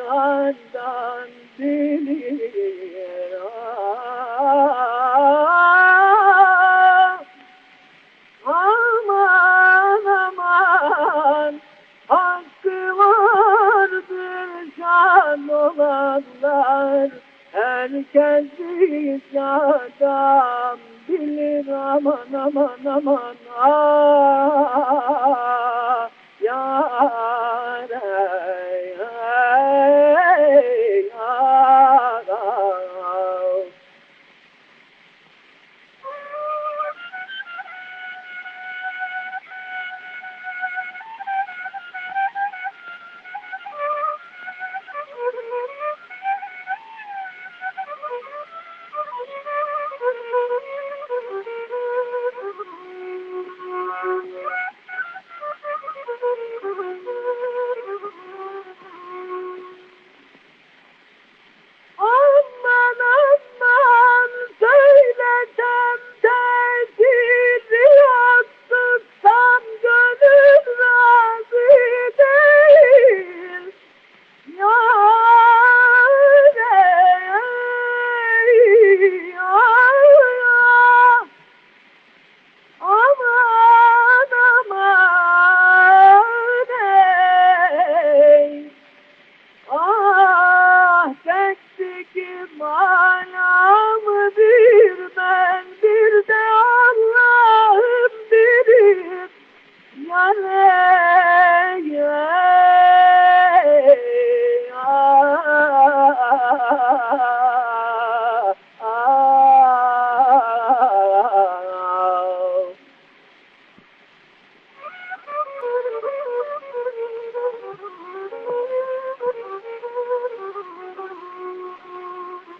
yandan bilir ah. Aman aman hakkı vardır can olanlar Herkes bir adam bilir aman aman aman ah.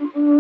Mm-mm.